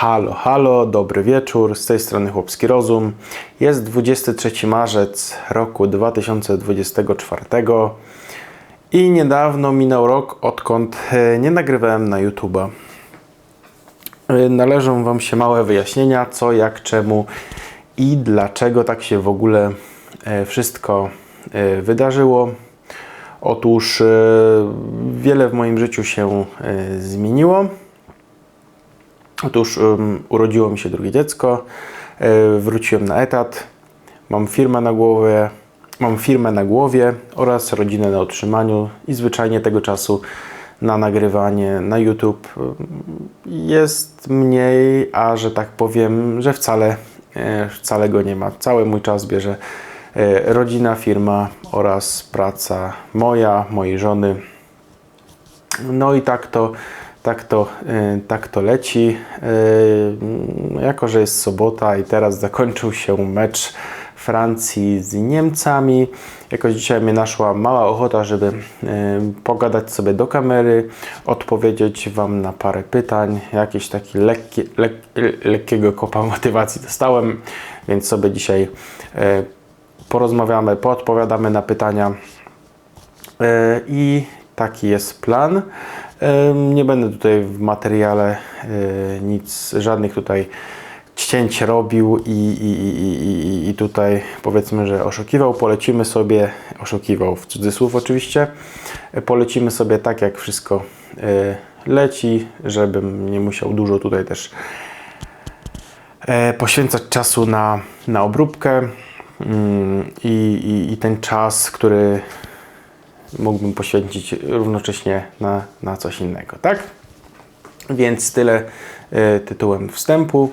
Halo, halo, dobry wieczór, z tej strony Chłopski Rozum. Jest 23 marzec roku 2024 i niedawno minął rok, odkąd e, nie nagrywałem na YouTube'a. E, Należą Wam się małe wyjaśnienia, co, jak, czemu i dlaczego tak się w ogóle e, wszystko wydarzyło. Otóż wiele w moim życiu się zmieniło. Otóż um, urodziło mi się drugie dziecko, e, wróciłem na etat, mam firmę na głowie, mam firmę na głowie oraz rodzinę na utrzymaniu i zwyczajnie tego czasu na nagrywanie na YouTube jest mniej, a że tak powiem, że wcale, e, wcale go nie ma. Cały mój czas bierze e, rodzina, firma oraz praca moja, mojej żony. No i tak to, tak to, y, tak to leci. Y, Jako, że jest sobota i teraz zakończył się mecz Francji z Niemcami, jakoś dzisiaj mnie naszła mała ochota, żeby y, pogadać sobie do kamery, odpowiedzieć Wam na parę pytań, jakieś takie lekkie, lek, lekkiego kopa motywacji dostałem, więc sobie dzisiaj porozmawiamy, poodpowiadamy na pytania. E, I taki jest plan. Nie będę tutaj w materiale e, nic, żadnych tutaj cięć robił i, i, i, i, tutaj powiedzmy, że oszukiwał. Polecimy sobie, oszukiwał w cudzysłów oczywiście, polecimy sobie tak, jak wszystko e, leci, żebym nie musiał dużo tutaj też e, poświęcać czasu na, na obróbkę mm, i, i, i ten czas, który mógłbym poświęcić równocześnie na, na coś innego, tak? Więc tyle e, tytułem wstępu.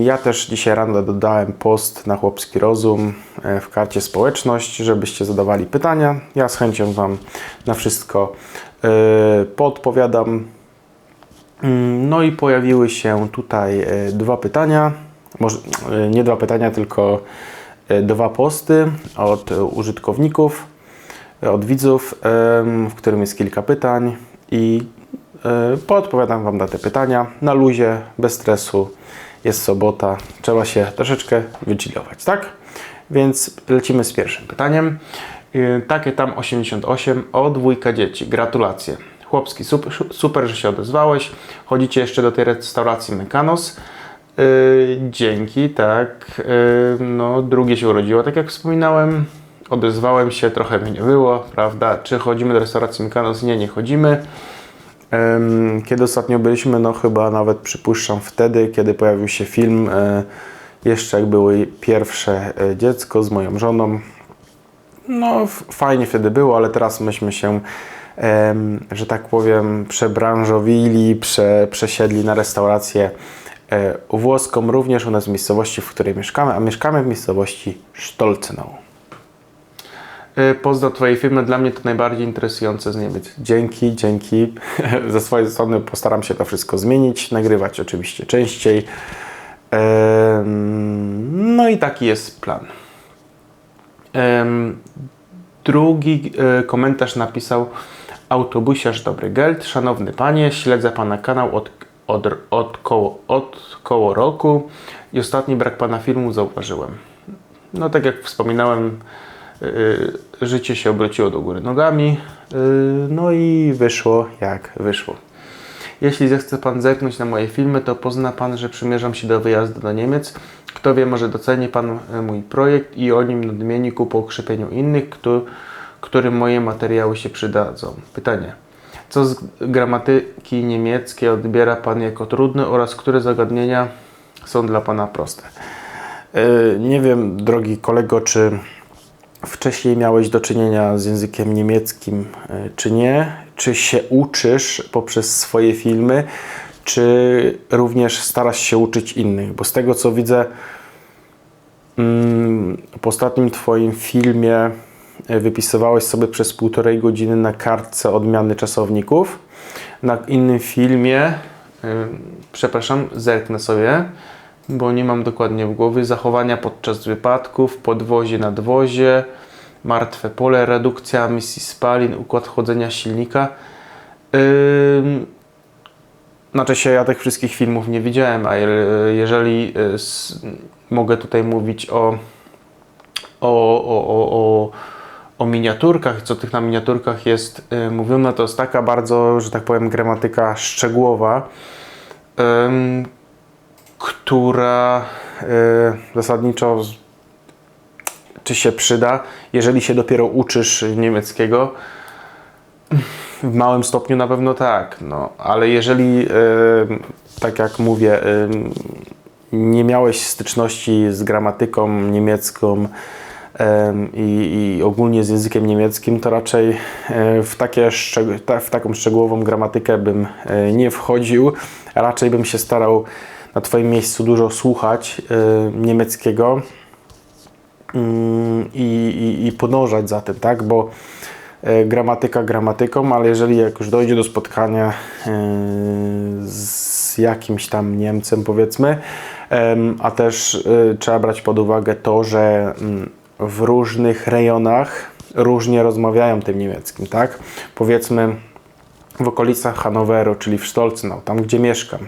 Ja też dzisiaj rano dodałem post na Chłopski Rozum e, w karcie społeczność, żebyście zadawali pytania. Ja z chęcią Wam na wszystko e, podpowiadam. Mm, No i pojawiły się tutaj dwa pytania, może nie dwa pytania, tylko dwa posty od użytkowników, od widzów, w którym jest kilka pytań i e, podpowiadam Wam na te pytania na luzie, bez stresu. Jest sobota, trzeba się troszeczkę wychillować, tak? Więc lecimy z pierwszym pytaniem. E, Takie tam 88 o dwójka dzieci. Gratulacje. Chłopski, super, super, że się odezwałeś. Chodzicie jeszcze do tej restauracji Mekanos. Yy, dzięki, tak. Yy, no, drugie się urodziło, tak jak wspominałem. Odezwałem się, trochę mnie nie było, prawda? Czy chodzimy do restauracji Mekanos? Nie, nie chodzimy. Kiedy ostatnio byliśmy, no chyba nawet przypuszczam wtedy, kiedy pojawił się film, e, jeszcze jak było pierwsze e, dziecko z moją żoną. No fajnie wtedy było, ale teraz myśmy się, że tak powiem, przebranżowili, prze, przesiedli na restaurację e, włoską, również u nas w miejscowości, w której mieszkamy, a mieszkamy w miejscowości Stolcenau. Y, Pozdro Twojej firmy, dla mnie to najbardziej interesujące z Niemiec. Dzięki, dzięki. Ze swojej strony postaram się to wszystko zmienić, nagrywać oczywiście częściej. No i taki jest plan. Drugi e, komentarz napisał autobusiarz Dobry Geld. Szanowny Panie, śledzę Pana kanał od, od, od, koło, od koło roku i ostatni brak Pana filmu zauważyłem. No tak jak wspominałem, życie się obróciło do góry nogami, y, no i wyszło jak wyszło. Jeśli zechce Pan zerknąć na moje filmy, to pozna Pan, że przymierzam się do wyjazdu do Niemiec. Kto wie, może doceni Pan e, mój projekt i o nim nadmieni ku pokrzepieniu innych, kto, którym moje materiały się przydadzą. Pytanie. Co z gramatyki niemieckiej odbiera Pan jako trudne oraz które zagadnienia są dla Pana proste? E, Nie wiem, drogi kolego, czy wcześniej miałeś do czynienia z językiem niemieckim, e, czy nie? Czy się uczysz poprzez swoje filmy, czy również starasz się uczyć innych? Bo z tego co widzę, mm, po ostatnim Twoim filmie e, wypisywałeś sobie przez półtorej godziny na kartce odmiany czasowników. Na innym filmie, y, przepraszam, zerknę sobie, bo nie mam dokładnie w głowie, zachowania podczas wypadków, podwozie, nadwozie, martwe pole, redukcja emisji spalin, układ chłodzenia silnika. Znaczy się, ja tych wszystkich filmów nie widziałem, a je- jeżeli y, mogę tutaj mówić o, o, o, o, o, o miniaturkach, co tych na miniaturkach jest y, mówione, to jest taka bardzo, że tak powiem, gramatyka szczegółowa, która y, zasadniczo czy się przyda, jeżeli się dopiero uczysz niemieckiego. W małym stopniu na pewno tak, no, ale jeżeli, y, tak jak mówię, y, nie miałeś styczności z gramatyką niemiecką em, i, ogólnie z językiem niemieckim, to raczej e, w, takie w taką szczegółową gramatykę bym e, nie wchodził. Raczej bym się starał na Twoim miejscu dużo słuchać e, niemieckiego mm, i, i, i podążać za tym, tak? Bo e, gramatyka gramatyką, ale jeżeli jak już dojdzie do spotkania e, z jakimś tam Niemcem, powiedzmy, a też trzeba brać pod uwagę to, że mm, w różnych rejonach różnie rozmawiają tym niemieckim, tak? Powiedzmy w okolicach Hanoweru, czyli w Stolznau, tam gdzie mieszkam,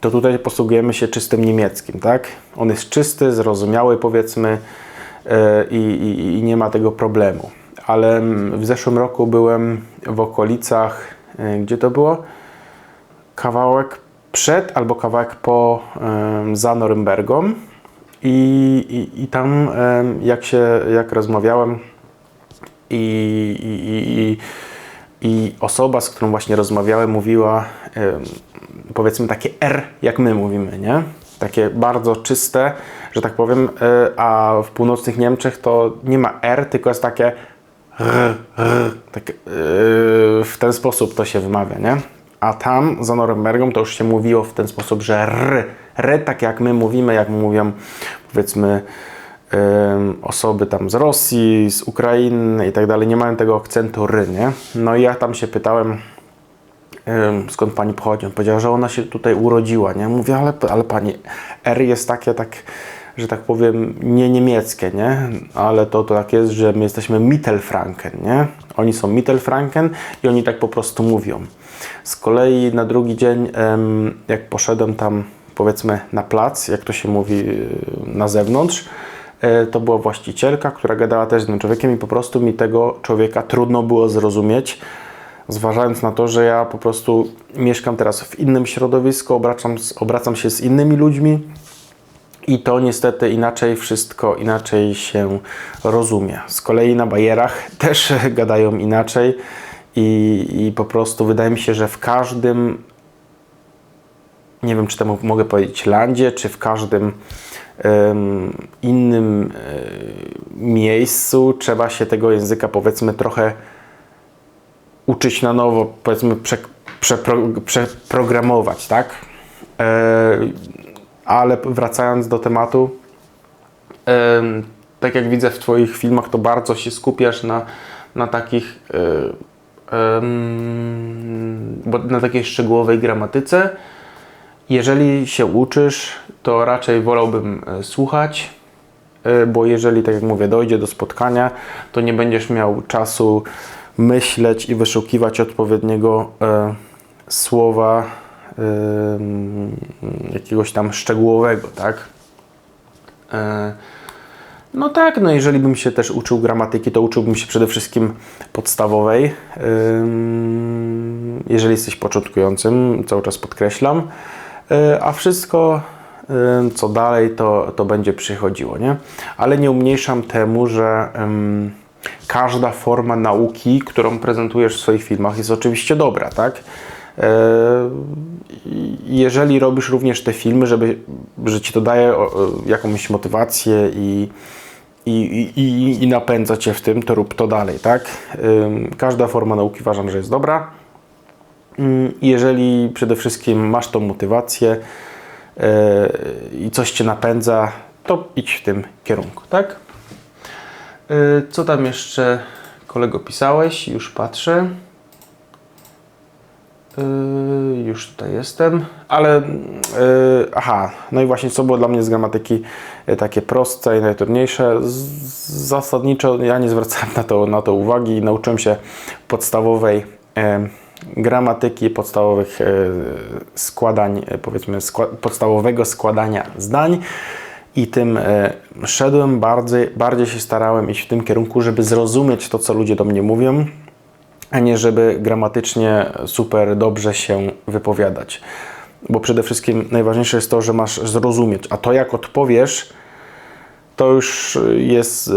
to tutaj posługujemy się czystym niemieckim, tak? On jest czysty, zrozumiały powiedzmy e, i, i, i nie ma tego problemu. Ale mm, w zeszłym roku byłem w okolicach, e, gdzie to było? Kawałek przed albo kawałek po za Norymbergą i, i, i tam jak się, jak rozmawiałem i, i, i, i, osoba, z którą właśnie rozmawiałem, mówiła powiedzmy takie R, jak my mówimy, nie? Takie bardzo czyste, że tak powiem, e, a w północnych Niemczech to nie ma R, tylko jest takie r, r, tak, e, w ten sposób to się wymawia, nie? A tam za Norymbergą to już się mówiło w ten sposób, że R, R tak jak my mówimy, jak mówią powiedzmy osoby tam z Rosji, z Ukrainy i tak dalej, nie mają tego akcentu R, nie? No i ja tam się pytałem, em, skąd pani pochodzi. On powiedział, że ona się tutaj urodziła, nie? Mówię, ale, ale pani, R jest takie, tak, że tak powiem, nie niemieckie, nie? Ale to, to tak jest, że my jesteśmy Mittelfranken, nie? Oni są Mittelfranken i oni tak po prostu mówią. Z kolei na drugi dzień, jak poszedłem tam, powiedzmy, na plac, jak to się mówi na zewnątrz, e, to była właścicielka, która gadała też z tym człowiekiem i po prostu mi tego człowieka trudno było zrozumieć, zważając na to, że ja po prostu mieszkam teraz w innym środowisku, obracam, obracam się z innymi ludźmi i to niestety inaczej wszystko inaczej się rozumie. Z kolei na bajerach też gadają inaczej i, i po prostu wydaje mi się, że w każdym nie wiem, czy to mo- mogę powiedzieć landzie, czy w każdym em, innym e, miejscu trzeba się tego języka powiedzmy trochę uczyć na nowo, powiedzmy prze, przepro, przeprogramować, tak? E, ale wracając do tematu, em, tak jak widzę w Twoich filmach, to bardzo się skupiasz na, na takich e, na takiej szczegółowej gramatyce. Jeżeli się uczysz, to raczej wolałbym e, słuchać, e, bo jeżeli, tak jak mówię, dojdzie do spotkania, to nie będziesz miał czasu myśleć i wyszukiwać odpowiedniego e, słowa em, jakiegoś tam szczegółowego, tak? E, no tak, no jeżeli bym się też uczył gramatyki, to uczyłbym się przede wszystkim podstawowej. Ym, Jeżeli jesteś początkującym, cały czas podkreślam, Y, a wszystko ym, co dalej, to, to będzie przychodziło, nie? Ale nie umniejszam temu, że każda forma nauki, którą prezentujesz w swoich filmach, jest oczywiście dobra, tak? E, jeżeli robisz również te filmy, żeby, że ci to daje o, jakąś motywację i, i, i, i, napędza cię w tym, to rób to dalej, tak? Ym, Każda forma nauki uważam, że jest dobra. Ym, Jeżeli przede wszystkim masz tą motywację e, i coś cię napędza, to idź w tym kierunku, tak? E, Co tam jeszcze kolego pisałeś? Już patrzę. Yy, już tutaj jestem, ale yy, aha, no i właśnie co było dla mnie z gramatyki takie proste i najtrudniejsze. Zasadniczo ja nie zwracałem na to, na to uwagi i nauczyłem się podstawowej gramatyki, podstawowych e, składań, e, powiedzmy podstawowego składania zdań i tym e, szedłem, bardziej, bardziej się starałem iść w tym kierunku, żeby zrozumieć to, co ludzie do mnie mówią, a nie żeby gramatycznie super dobrze się wypowiadać. Bo przede wszystkim najważniejsze jest to, że masz zrozumieć, a to jak odpowiesz, to już jest,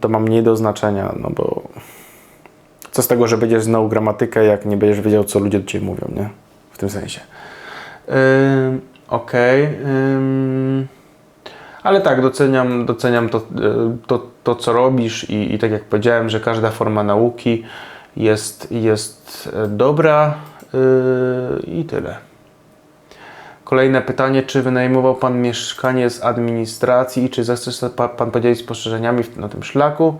to ma mniej do znaczenia, no bo co z tego, że będziesz znał gramatykę, jak nie będziesz wiedział, co ludzie do Ciebie mówią, nie? W tym sensie. Yy, Okej. Okay. Yy, ale tak, doceniam, doceniam to, to, to co robisz i, i tak jak powiedziałem, że każda forma nauki jest, jest dobra yy, i tyle. Kolejne pytanie, czy wynajmował Pan mieszkanie z administracji i czy zechce Pan podzielić spostrzeżeniami na tym szlaku?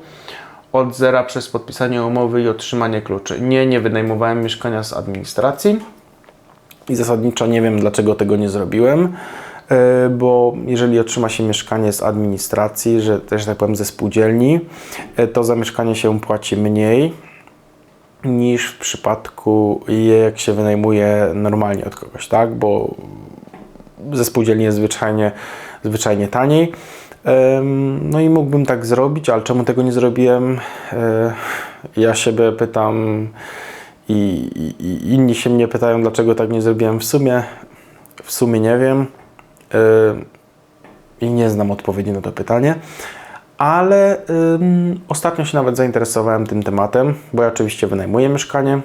Od zera przez podpisanie umowy i otrzymanie kluczy. Nie, nie wynajmowałem mieszkania z administracji i zasadniczo nie wiem, dlaczego tego nie zrobiłem, e, bo jeżeli otrzyma się mieszkanie z administracji, że też tak powiem ze spółdzielni, e, to za mieszkanie się płaci mniej niż w przypadku jak się wynajmuje normalnie od kogoś, tak? Bo ze spółdzielni jest zwyczajnie, zwyczajnie taniej. No i mógłbym tak zrobić, ale czemu tego nie zrobiłem? E, ja siebie pytam i, i, i inni się mnie pytają, dlaczego tak nie zrobiłem w sumie. W sumie nie wiem e, i nie znam odpowiedzi na to pytanie, ale ostatnio się nawet zainteresowałem tym tematem, bo ja oczywiście wynajmuję mieszkanie.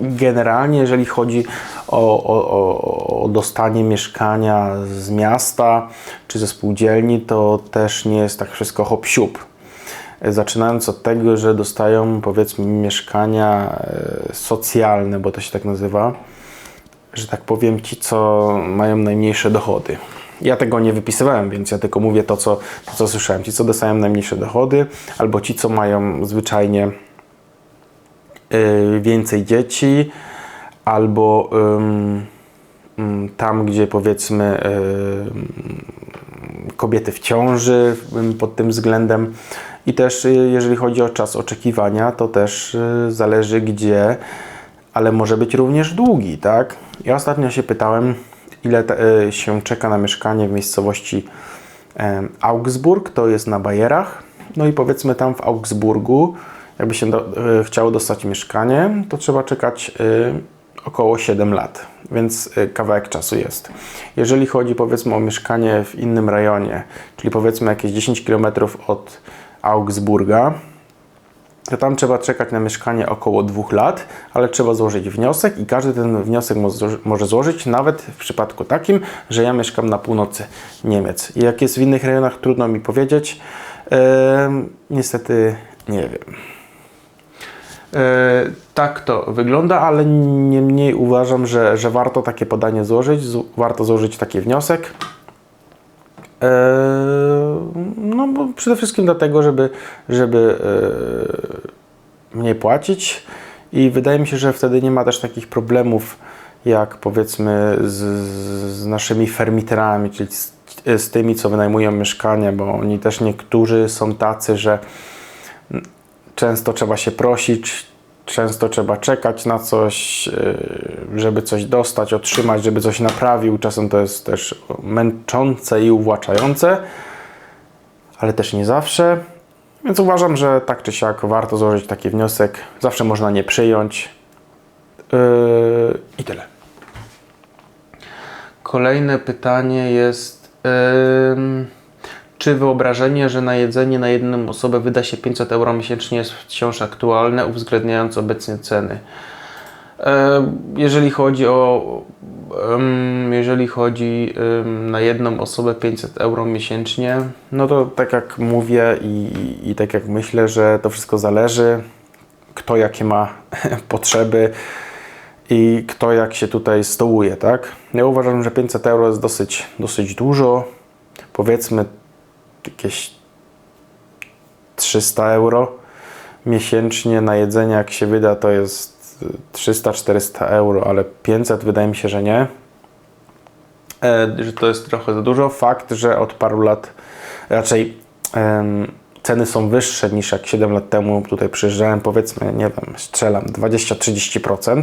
Generalnie, jeżeli chodzi o, o, o, dostanie mieszkania z miasta czy ze spółdzielni, to też nie jest tak wszystko hop siup. Zaczynając od tego, że dostają powiedzmy mieszkania e, socjalne, bo to się tak nazywa, że tak powiem, ci, co mają najmniejsze dochody. Ja tego nie wypisywałem, więc ja tylko mówię to, co, to, co słyszałem. Ci, co dostają najmniejsze dochody, albo ci, co mają zwyczajnie Y, więcej dzieci, albo tam, gdzie powiedzmy kobiety w ciąży pod tym względem. I też y, jeżeli chodzi o czas oczekiwania, to też y, zależy gdzie, ale może być również długi, tak? Ja ostatnio się pytałem, ile się czeka na mieszkanie w miejscowości Augsburg, to jest na Bajerach. No i powiedzmy tam w Augsburgu jakby się do, y, chciało dostać mieszkanie, to trzeba czekać około 7 lat, więc kawałek czasu jest. Jeżeli chodzi powiedzmy o mieszkanie w innym rejonie, czyli powiedzmy jakieś 10 km od Augsburga, to tam trzeba czekać na mieszkanie około 2 lat, ale trzeba złożyć wniosek i każdy ten wniosek może złożyć, nawet w przypadku takim, że ja mieszkam na północy Niemiec. Jak jest w innych rejonach, trudno mi powiedzieć. Yy, niestety nie wiem. E, tak to wygląda, ale niemniej uważam, że, że warto takie podanie złożyć, warto złożyć taki wniosek. E, no bo przede wszystkim dlatego, żeby, żeby e, mniej płacić. I wydaje mi się, że wtedy nie ma też takich problemów jak powiedzmy z, z naszymi fermiterami, czyli z, z tymi, co wynajmują mieszkania, bo oni też niektórzy są tacy, że często trzeba się prosić, często trzeba czekać na coś, e, żeby coś dostać, otrzymać, żeby coś naprawił. Czasem to jest też męczące i uwłaczające, ale też nie zawsze. Więc uważam, że tak czy siak warto złożyć taki wniosek. Zawsze można nie przyjąć. Yy, I tyle. Kolejne pytanie jest. Yy, czy wyobrażenie, że na jedzenie na jedną osobę wyda się 500 euro miesięcznie jest wciąż aktualne, uwzględniając obecnie ceny? E, jeżeli chodzi o jeżeli chodzi na jedną osobę 500 euro miesięcznie, no to tak jak mówię i, i tak jak myślę, że to wszystko zależy, kto jakie ma potrzeby i kto jak się tutaj stołuje, tak? Ja uważam, że 500 euro jest dosyć, dosyć dużo. Powiedzmy jakieś 300 euro miesięcznie na jedzenie, jak się wyda, to jest 300-400 euro, ale 500 wydaje mi się, że nie. E, że to jest trochę za dużo. Fakt, że od paru lat raczej ceny są wyższe niż jak 7 lat temu tutaj przyjeżdżałem, powiedzmy, nie wiem, strzelam 20-30%.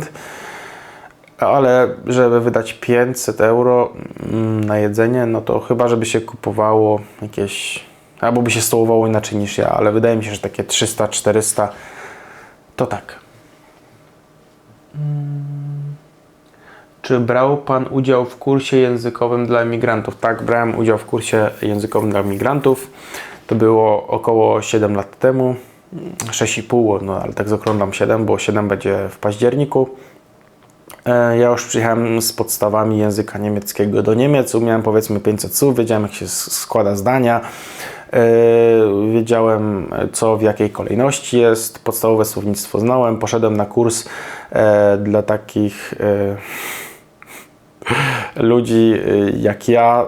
Ale żeby wydać 500 euro mm, na jedzenie, no to chyba, żeby się kupowało jakieś, albo by się stołowało inaczej niż ja, ale wydaje mi się, że takie 300-400 to tak. Czy brał Pan udział w kursie językowym dla emigrantów? Tak, brałem udział w kursie językowym dla emigrantów. To było około 7 lat temu. 6,5, no ale tak zakrąglam 7, bo 7 będzie w październiku. E, Ja już przyjechałem z podstawami języka niemieckiego do Niemiec. Umiałem powiedzmy 500 słów, wiedziałem jak się składa zdania. E, Wiedziałem co w jakiej kolejności jest. Podstawowe słownictwo znałem. Poszedłem na kurs e, dla takich ludzi jak ja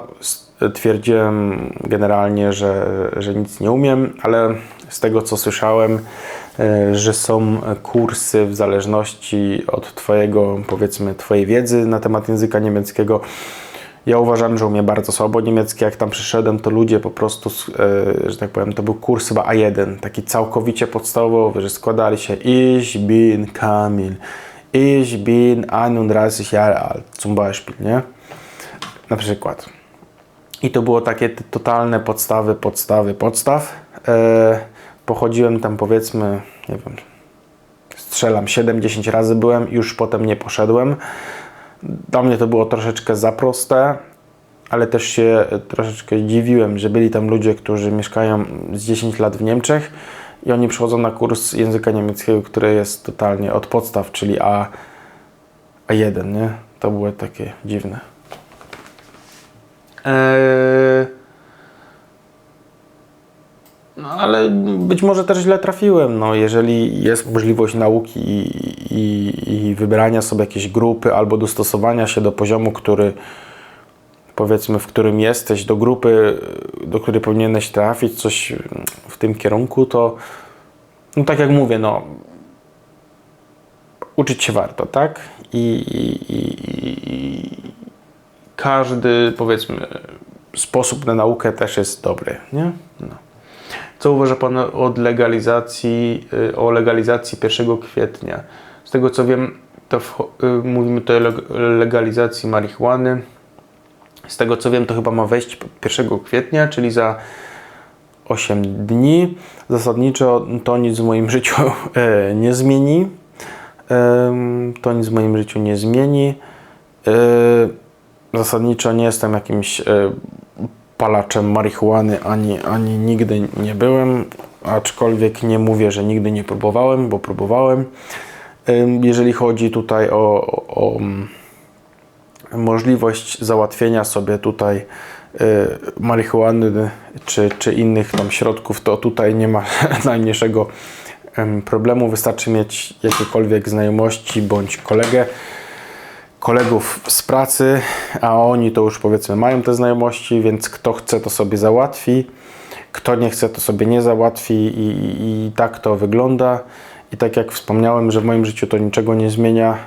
twierdziłem generalnie, że, że nic nie umiem, ale z tego co słyszałem, że są kursy w zależności od Twojego, powiedzmy, Twojej wiedzy na temat języka niemieckiego. Ja uważam, że umiem bardzo słabo niemiecki. Jak tam przyszedłem, to ludzie po prostu, y, że tak powiem, to był kurs chyba A1, taki całkowicie podstawowy, że składali się Ich bin Kamil, Ich bin 31 Jahre alt, zum Beispiel, nie? Na przykład. I to było takie totalne podstawy, podstawy, podstaw. Pochodziłem tam powiedzmy, nie wiem, strzelam 7-10 razy byłem, już potem nie poszedłem. Dla mnie to było troszeczkę za proste, ale też się troszeczkę dziwiłem, że byli tam ludzie, którzy mieszkają z 10 lat w Niemczech i oni przychodzą na kurs języka niemieckiego, który jest totalnie od podstaw, czyli A, A1, nie? To było takie dziwne. Eee... No ale być może też źle trafiłem. No, jeżeli jest możliwość nauki i, i, i wybrania sobie jakiejś grupy albo dostosowania się do poziomu, który powiedzmy, w którym jesteś, do grupy, do której powinieneś trafić, coś w tym kierunku, to no tak jak mówię, no uczyć się warto, tak? I, i, i, każdy, powiedzmy, sposób na naukę też jest dobry, nie? No. Co uważa Pan od legalizacji, y, o legalizacji 1 kwietnia? Z tego co wiem, to wcho- y, mówimy tutaj o leg- legalizacji marihuany. Z tego co wiem, to chyba ma wejść 1 kwietnia, czyli za 8 dni. Zasadniczo to nic w moim życiu e, nie zmieni. To nic w moim życiu nie zmieni. E, Zasadniczo nie jestem jakimś e, palaczem marihuany, ani, ani nigdy nie byłem, aczkolwiek nie mówię, że nigdy nie próbowałem, bo próbowałem. Em, Jeżeli chodzi tutaj o, o, mm, możliwość załatwienia sobie tutaj y, marihuany czy, czy innych tam środków, to tutaj nie ma najmniejszego em, problemu. Wystarczy mieć jakiekolwiek znajomości bądź kolegę, kolegów z pracy, a oni to już powiedzmy mają te znajomości, więc kto chce to sobie załatwi, kto nie chce to sobie nie załatwi i, i, i tak to wygląda. I tak jak wspomniałem, że w moim życiu to niczego nie zmienia,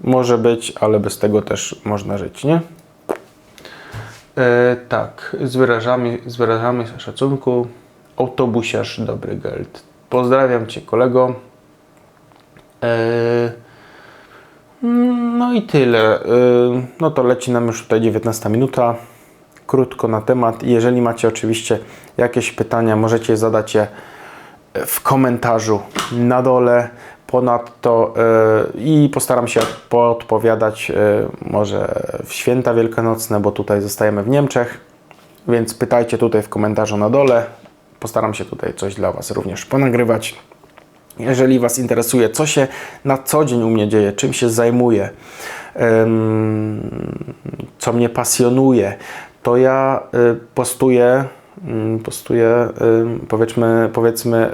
może być, ale bez tego też można żyć, nie? E, tak, z wyrażami, z wyrażami szacunku. Autobusiarz dobry geld. Pozdrawiam Cię kolego. E, no i tyle. E, no to leci nam już tutaj 19 minuta. Krótko na temat. Jeżeli macie oczywiście jakieś pytania, możecie zadać je w komentarzu na dole. Ponadto e, i postaram się podpowiadać e, może w święta wielkanocne, bo tutaj zostajemy w Niemczech, więc pytajcie tutaj w komentarzu na dole. Postaram się tutaj coś dla Was również ponagrywać. Jeżeli Was interesuje, co się na co dzień u mnie dzieje, czym się zajmuję, co mnie pasjonuje, to ja y, postuję, mm, postuję powiedzmy, powiedzmy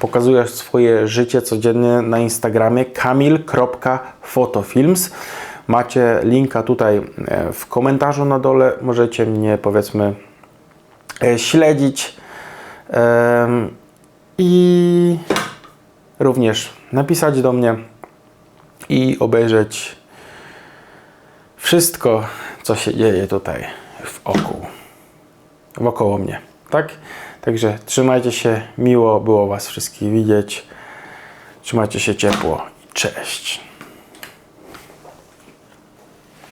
pokazuję swoje życie codziennie na Instagramie kamil.fotofilms. Macie linka tutaj e, w komentarzu na dole. Możecie mnie powiedzmy e, śledzić. I również napisać do mnie i obejrzeć wszystko, co się dzieje tutaj w oku, wokoło mnie. Tak? Także trzymajcie się, miło było Was wszystkich widzieć. Trzymajcie się ciepło. Cześć.